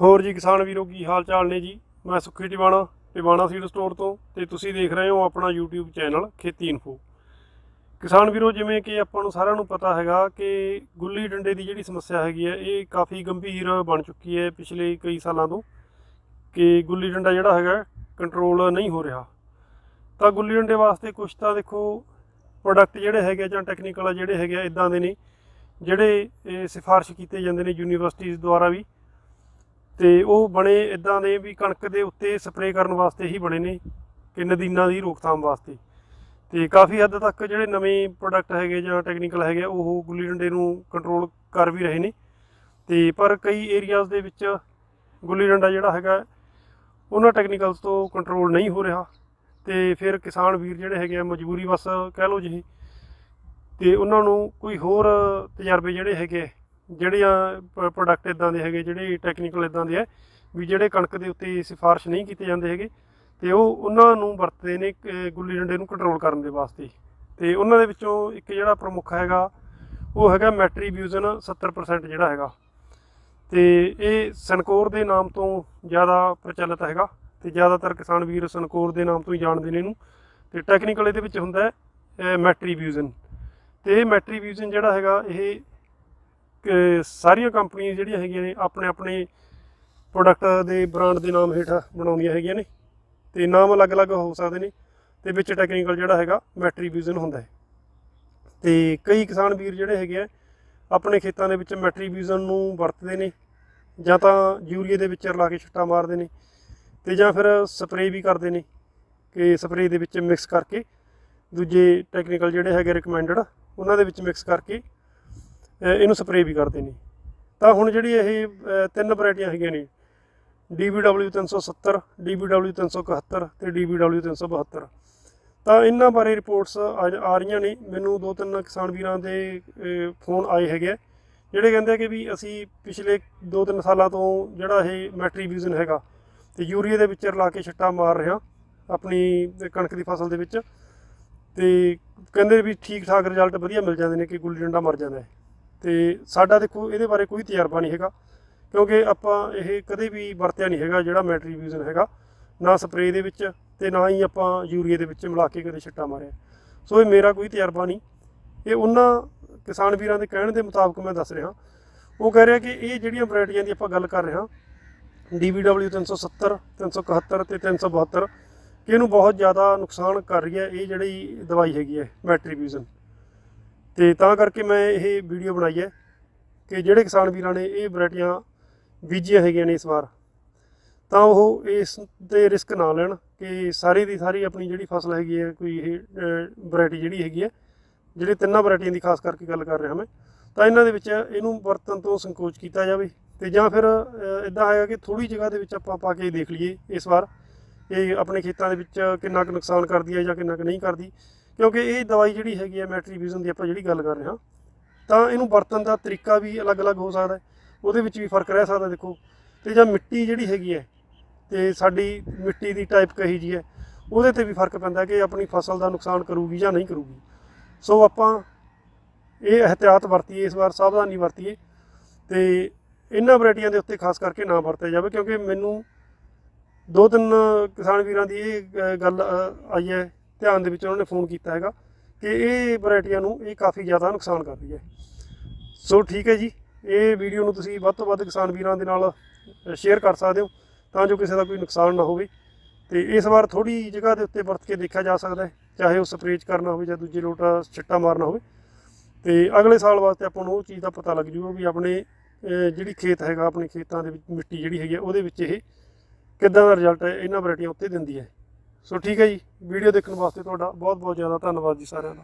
ਹੋਰ ਜੀ ਕਿਸਾਨ ਵੀਰੋ ਕੀ ਹਾਲ ਚਾਲ ਨੇ ਜੀ? ਮੈਂ ਸੁੱਖੀ ਟਿਵਾਣਾ ਟਿਵਾਣਾ ਸੀਡ ਸਟੋਰ ਤੋਂ ਤੇ ਤੁਸੀਂ ਦੇਖ ਰਹੇ ਹੋ ਆਪਣਾ YouTube ਚੈਨਲ ਖੇਤੀ ਇਨਫੋ ਕਿਸਾਨ ਵੀਰੋ, ਜਿਵੇਂ ਕਿ ਆਪਾਂ ਨੂੰ ਸਾਰਿਆਂ ਨੂੰ ਪਤਾ ਹੈਗਾ ਕਿ ਗੁੱਲੀ ਡੰਡੇ ਦੀ ਜਿਹੜੀ ਸਮੱਸਿਆ ਹੈਗੀ ਹੈ, ਇਹ ਕਾਫੀ ਗੰਭੀਰ ਬਣ ਚੁੱਕੀ ਹੈ ਪਿਛਲੇ ਕਈ ਸਾਲਾਂ ਤੋਂ ਕਿ ਗੁੱਲੀ ਡੰਡਾ ਜਿਹੜਾ ਹੈਗਾ ਕੰਟਰੋਲ ਨਹੀਂ ਹੋ ਰਿਹਾ। ਤਾਂ ਗੁੱਲੀ ਡੰਡੇ ਵਾਸਤੇ ਕੁਝ ਤਾਂ ਦੇਖੋ ਪ੍ਰੋਡਕਟ ਜਿਹੜੇ ਹੈਗੇ ਜਾਂ ਟੈਕਨੀਕਲ ਜਿਹੜੇ ਹੈਗੇ ਆ ਇਦਾਂ ਦੇ ਨੇ, ਜਿਹੜੇ ਇਹ ਸਿਫਾਰਿਸ਼ ਕੀਤੇ ਜਾਂਦੇ ਨੇ ਯੂਨੀਵਰਸਿਟੀਜ਼ ਦੁਆਰਾ ਵੀ। ਤੇ ਉਹ ਬਣੇ ਇਦਾਂ ਦੇ ਵੀ ਕਣਕ ਦੇ ਉੱਤੇ ਸਪਰੇਅ ਕਰਨ ਵਾਸਤੇ ਹੀ ਬਣੇ ਨੇ ਕਿ ਨਦੀਨਾਂ ਦੀ ਰੋਕਥਾਮ ਵਾਸਤੇ। ਤੇ ਕਾਫੀ ਹੱਦ ਤੱਕ ਜਿਹੜੇ ਨਵੇਂ ਪ੍ਰੋਡਕਟ ਹੈਗੇ ਜਾਂ ਟੈਕਨੀਕਲ ਹੈਗੇ ਆ, ਉਹ ਗੁੱਲੀ ਡੰਡੇ ਨੂੰ ਕੰਟਰੋਲ ਕਰ ਵੀ ਰਹੇ ਨੇ। ਤੇ ਪਰ ਕਈ ਏਰੀਆਜ਼ ਦੇ ਵਿੱਚ ਗੁੱਲੀ ਡੰਡਾ ਜਿਹੜਾ ਹੈਗਾ ਉਹਨਾਂ ਟੈਕਨੀਕਲਸ ਤੋਂ ਕੰਟਰੋਲ ਨਹੀਂ ਹੋ ਰਿਹਾ। ਤੇ ਫਿਰ ਕਿਸਾਨ ਵੀਰ ਜਿਹੜੇ ਹੈਗੇ ਆ ਮਜਬੂਰੀ ਬਸ ਕਹਿ ਲਓ ਜੀ। ਤੇ ਉਹਨਾਂ ਨੂੰ ਕੋਈ ਹੋਰ ਤਜਰਬੇ ਜਿਹੜੇ ਹੈਗੇ ਆ, ਜਿਹੜੀਆਂ ਪ੍ਰੋਡਕਟ ਇਦਾਂ ਦੇ ਹੈਗੇ, ਜਿਹੜੇ ਟੈਕਨੀਕਲ ਇਦਾਂ ਦੇ ਹੈ ਵੀ ਜਿਹੜੇ ਕਣਕ ਦੇ ਉੱਤੇ ਸਿਫਾਰਿਸ਼ ਨਹੀਂ ਕੀਤੇ ਜਾਂਦੇ ਹੈਗੇ, ਤੇ ਉਹ ਉਹਨਾਂ ਨੂੰ ਵਰਤਦੇ ਨੇ ਅਹ ਗੁੱਲੀ ਡੰਡੇ ਨੂੰ ਕੰਟਰੋਲ ਕਰਨ ਦੇ ਵਾਸਤੇ। ਤੇ ਉਹਨਾਂ ਦੇ ਵਿੱਚੋਂ ਇੱਕ ਜਿਹੜਾ ਪ੍ਰਮੁੱਖ ਹੈਗਾ, ਉਹ ਹੈਗਾ ਮੈਟਰੀਬਿਊਜ਼ਨ 70% ਜਿਹੜਾ ਹੈਗਾ। ਤੇ ਇਹ ਸਨਕੋਰ ਦੇ ਨਾਮ ਤੋਂ ਜ਼ਿਆਦਾ ਪ੍ਰਚਲਿਤ ਹੈਗਾ, ਤੇ ਜ਼ਿਆਦਾਤਰ ਕਿਸਾਨ ਵੀਰ ਸਨਕੋਰ ਦੇ ਨਾਮ ਤੋਂ ਹੀ ਜਾਣਦੇ ਨੇ ਇਹਨੂੰ। ਤੇ ਟੈਕਨੀਕਲ ਇਹਦੇ ਵਿੱਚ ਹੁੰਦਾ ਹੈ ਮੈਟਰੀਬਿਊਜ਼ਨ ਤੇ ਇਹ ਮੈਟਰੀਬਿਊਜ਼ਨ ਜਿਹੜਾ ਹੈਗਾ, ਇਹ ਸਾਰੀਆਂ ਕੰਪਨੀਆਂ ਜਿਹੜੀਆਂ ਹੈਗੀਆਂ ਨੇ, ਆਪਣੇ ਆਪਣੇ ਪ੍ਰੋਡਕਟ ਦੇ ਬ੍ਰਾਂਡ ਦੇ ਨਾਮ ਹੇਠ ਬਣਾਉਂਦੀਆਂ ਹੈਗੀਆਂ ਨੇ ਤੇ ਨਾਮ ਅਲੱਗ-ਅਲੱਗ ਹੋ ਸਕਦੇ ਨੇ ਤੇ ਵਿੱਚ ਟੈਕਨੀਕਲ ਜਿਹੜਾ ਹੈਗਾ ਮੈਟਰੀਬਿਊਜ਼ਨ ਹੁੰਦਾ ਹੈ। ਤੇ ਕਈ ਕਿਸਾਨ ਵੀਰ ਜਿਹੜੇ ਹੈਗੇ ਆ, ਆਪਣੇ ਖੇਤਾਂ ਦੇ ਵਿੱਚ ਮੈਟਰੀਬਿਊਜ਼ਨ ਨੂੰ ਵਰਤਦੇ ਨੇ ਜਾਂ ਤਾਂ ਯੂਰੀਏ ਦੇ ਵਿੱਚ ਰਲਾ ਕੇ ਛਿੱਟਾ ਮਾਰਦੇ ਨੇ ਤੇ ਜਾਂ ਫਿਰ ਸਪਰੇਅ ਵੀ ਕਰਦੇ ਨੇ ਕਿ ਸਪਰੇਅ ਦੇ ਵਿੱਚ ਮਿਕਸ ਕਰਕੇ ਦੂਜੇ ਟੈਕਨੀਕਲ ਜਿਹੜੇ ਹੈਗੇ ਰეკਮੈਂਡਡ ਉਹਨਾਂ ਦੇ ਵਿੱਚ ਮਿਕਸ ਕਰਕੇ ਇਹਨੂੰ ਸਪਰੇਅ ਵੀ ਕਰਦੇ ਨੇ। ਤਾਂ ਹੁਣ ਜਿਹੜੀ ਇਹ ਤਿੰਨ ਵੈਰਾਈਟੀਆਂ ਹੈਗੀਆਂ ਨੇ। DBW 370 DBW 371 ਤੇ DBW 372 ਤਾਂ ਇਹਨਾਂ ਬਾਰੇ ਰਿਪੋਰਟਸ ਆ ਰਹੀਆਂ ਨੇ। ਮੈਨੂੰ ਦੋ ਤਿੰਨ ਕਿਸਾਨ ਵੀਰਾਂ ਦੇ ਫੋਨ ਆਏ ਹੈਗੇ ਆ, ਜਿਹੜੇ ਕਹਿੰਦੇ ਆ ਕਿ ਵੀ ਅਸੀਂ ਪਿਛਲੇ 2-3 ਸਾਲਾਂ ਤੋਂ ਜਿਹੜਾ ਇਹ ਮੈਟਰੀਬਿਊਜ਼ਨ ਹੈਗਾ ਤੇ ਯੂਰੀਏ ਦੇ ਵਿੱਚ ਰਲਾ ਕੇ ਛੱਟਾ ਮਾਰ ਰਿਹਾ ਆਪਣੀ ਕਣਕ ਦੀ ਫਸਲ ਦੇ ਵਿੱਚ। ਤੇ ਕਹਿੰਦੇ ਵੀ ਠੀਕ ਠਾਕ ਰਿਜ਼ਲਟ ਵਧੀਆ ਮਿਲ ਜਾਂਦੇ ਨੇ ਕਿ ਗੁੱਲੀ ਡੰਡਾ ਮਰ ਜਾਂਦਾ ਹੈ। ਤੇ ਸਾਡਾ ਦੇਖੋ ਇਹਦੇ ਬਾਰੇ ਕੋਈ ਤਜਰਬਾ ਨਹੀਂ ਹੈਗਾ, ਕਿਉਂਕਿ ਆਪਾਂ ਇਹ ਕਦੇ ਵੀ ਵਰਤਿਆ ਨਹੀਂ ਹੈਗਾ ਜਿਹੜਾ ਮੈਟਰੀਬਿਊਜ਼ਨ ਹੈਗਾ, ਨਾ ਸਪਰੇਅ ਦੇ ਵਿੱਚ ਤੇ ਨਾ ਹੀ ਆਪਾਂ ਯੂਰੀਏ ਦੇ ਵਿੱਚ ਮਿਲਾ ਕੇ ਕਦੇ ਛਿੱਟਾ ਮਾਰਿਆ। ਸੋ ਇਹ ਮੇਰਾ ਕੋਈ ਤਜਰਬਾ ਨਹੀਂ। ਇਹ ਉਹਨਾਂ ਕਿਸਾਨ ਵੀਰਾਂ ਦੇ ਕਹਿਣ ਦੇ ਮੁਤਾਬਕ ਮੈਂ ਦੱਸ ਰਿਹਾ। ਉਹ ਕਹਿ ਰਿਹਾ ਕਿ ਇਹ ਜਿਹੜੀਆਂ ਵੈਰਾਈਟੀਆਂ ਦੀ ਆਪਾਂ ਗੱਲ ਕਰ ਰਹੇ ਹਾਂ DBW 370 371 ਤੇ 372 ਕਿ ਇਹਨੂੰ ਬਹੁਤ ਜ਼ਿਆਦਾ ਨੁਕਸਾਨ ਕਰ ਰਹੀ ਹੈ, ਇਹ ਜਿਹੜੀ ਦਵਾਈ ਹੈਗੀ ਹੈ ਮੈਟਰੀਬਿਊਜ਼ਨ ਤੇ ਤਾਂ ਕਰਕੇ ਮੈਂ ਇਹ ਵੀਡੀਓ ਬਣਾਈ ਹੈ ਕਿ ਜਿਹੜੇ ਕਿਸਾਨ ਵੀਰਾਂ ਨੇ ਇਹ ਵੈਰਾਈਟੀਆਂ ਬੀਜੀਆਂ ਹੈਗੀਆਂ ਨੇ ਇਸ ਵਾਰ, ਤਾਂ ਉਹ ਇਸ ਤੇ ਰਿਸਕ ਨਾ ਲੈਣ ਕਿ ਸਾਰੀ ਦੀ ਸਾਰੀ ਆਪਣੀ ਜਿਹੜੀ ਫਸਲ ਹੈਗੀ ਹੈ, ਕੋਈ ਇਹ ਵੈਰਾਈਟੀ ਜਿਹੜੀ ਹੈਗੀ ਹੈ, ਜਿਹੜੇ ਤਿੰਨਾਂ ਵੈਰਾਈਟੀਆਂ ਦੀ ਖਾਸ ਕਰਕੇ ਗੱਲ ਕਰ ਰਿਹਾ ਮੈਂ, ਤਾਂ ਇਹਨਾਂ ਦੇ ਵਿੱਚ ਇਹਨੂੰ ਵਰਤਨ ਤੋਂ ਸੰਕੋਚ ਕੀਤਾ ਜਾਵੇ ਤੇ ਜਾਂ ਫਿਰ ਇਦਾਂ ਹੈਗਾ ਕਿ ਥੋੜੀ ਜਗ੍ਹਾ ਦੇ ਵਿੱਚ ਆਪਾਂ ਪਾ ਕੇ ਦੇਖ ਲਈਏ ਇਸ ਵਾਰ, ਇਹ ਆਪਣੇ ਖੇਤਾਂ ਦੇ ਵਿੱਚ ਕਿੰਨਾ ਕੁ ਨੁਕਸਾਨ ਕਰਦੀ ਹੈ ਜਾਂ ਕਿੰਨਾ ਕੁ ਨਹੀਂ ਕਰਦੀ ਕਿਉਂਕਿ ਇਹ ਦਵਾਈ ਜਿਹੜੀ ਹੈਗੀ ਹੈ ਮੈਟਰੀਬਿਊਜ਼ਨ ਦੀ ਆਪਾਂ ਜਿਹੜੀ ਗੱਲ ਕਰ ਰਹੇ ਹਾਂ, ਤਾਂ ਇਹਨੂੰ ਵਰਤਣ ਦਾ ਤਰੀਕਾ ਵੀ ਅਲੱਗ-ਅਲੱਗ ਹੋ ਸਕਦਾ ਹੈ, ਉਹਦੇ ਵਿੱਚ ਵੀ ਫ਼ਰਕ ਰਹਿ ਸਕਦਾ ਦੇਖੋ। ਤੇ ਜਾਂ ਮਿੱਟੀ ਜਿਹੜੀ ਹੈਗੀ ਹੈ, ਤੇ ਸਾਡੀ ਮਿੱਟੀ ਦੀ ਟਾਈਪ ਕਹੀ ਜੀ ਹੈ, ਉਹਦੇ ਤੇ ਵੀ ਫ਼ਰਕ ਪੈਂਦਾ ਕਿ ਆਪਣੀ ਫਸਲ ਦਾ ਨੁਕਸਾਨ ਕਰੂਗੀ ਜਾਂ ਨਹੀਂ ਕਰੂਗੀ। ਸੋ ਆਪਾਂ ਇਹ ਅਹਤਿਆਤ ਵਰਤੀਏ, ਇਸ ਵਾਰ ਸਾਵਧਾਨੀ ਵਰਤੀਏ, ਤੇ ਇਹਨਾਂ ਵੈਰਾਈਟੀਆਂ ਦੇ ਉੱਤੇ ਖਾਸ ਕਰਕੇ ਨਾ ਵਰਤਿਆ ਜਾਵੇ, ਕਿਉਂਕਿ ਮੈਨੂੰ ਦੋ ਤਿੰਨ ਕਿਸਾਨ ਵੀਰਾਂ ਦੀ ਇਹ ਗੱਲ ਆਈ ਹੈ ਧਿਆਨ ਦੇ ਵਿੱਚ ਉਹਨਾਂ ਨੇ ਫੋਨ ਕੀਤਾ ਹੈਗਾ ਕਿ ਇਹ ਵੈਰਾਈਟੀਆਂ ਨੂੰ ਇਹ ਕਾਫੀ ਜ਼ਿਆਦਾ ਨੁਕਸਾਨ ਕਰ ਰਹੀ ਹੈ। ਸੋ ਠੀਕ ਹੈ ਜੀ, ਇਹ ਵੀਡੀਓ ਨੂੰ ਤੁਸੀਂ ਵੱਧ ਤੋਂ ਵੱਧ ਕਿਸਾਨ ਵੀਰਾਂ ਦੇ ਨਾਲ ਸ਼ੇਅਰ ਕਰ ਸਕਦੇ ਹੋ ਤਾਂ ਜੋ ਕਿਸੇ ਦਾ ਕੋਈ ਨੁਕਸਾਨ ਨਾ ਹੋਵੇ ਤੇ ਇਸ ਵਾਰ ਥੋੜੀ ਜਗ੍ਹਾ ਦੇ ਉੱਤੇ ਵਰਤ ਕੇ ਦੇਖਿਆ ਜਾ ਸਕਦਾ ਹੈ, ਚਾਹੇ ਉਹ ਸਪਰੇਜ ਕਰਨਾ ਹੋਵੇ ਜਾਂ ਦੂਜੇ ਲੋਟਾ ਛਿੱਟਾ ਮਾਰਨਾ ਹੋਵੇ। ਤੇ ਅਗਲੇ ਸਾਲ ਵਾਸਤੇ ਆਪਾਂ ਨੂੰ ਉਹ ਚੀਜ਼ ਦਾ ਪਤਾ ਲੱਗ ਜੂਗਾ ਵੀ ਆਪਣੇ ਜਿਹੜੀ ਖੇਤ ਹੈਗਾ, ਆਪਣੇ ਖੇਤਾਂ ਦੇ ਵਿੱਚ ਮਿੱਟੀ ਜਿਹੜੀ ਹੈਗੀ ਆ ਉਹਦੇ ਵਿੱਚ ਇਹ ਕਿੱਦਾਂ ਦਾ ਰਿਜ਼ਲਟ ਹੈ, ਇਹਨਾਂ ਵੈਰਾਈਟੀਆਂ ਉੱਤੇ ਦਿੰਦੀ ਹੈ। ਸੋ ਠੀਕ ਹੈ ਜੀ, ਵੀਡੀਓ ਦੇਖਣ ਵਾਸਤੇ ਤੁਹਾਡਾ ਬਹੁਤ ਬਹੁਤ ਜ਼ਿਆਦਾ ਧੰਨਵਾਦ ਜੀ ਸਾਰਿਆਂ ਦਾ।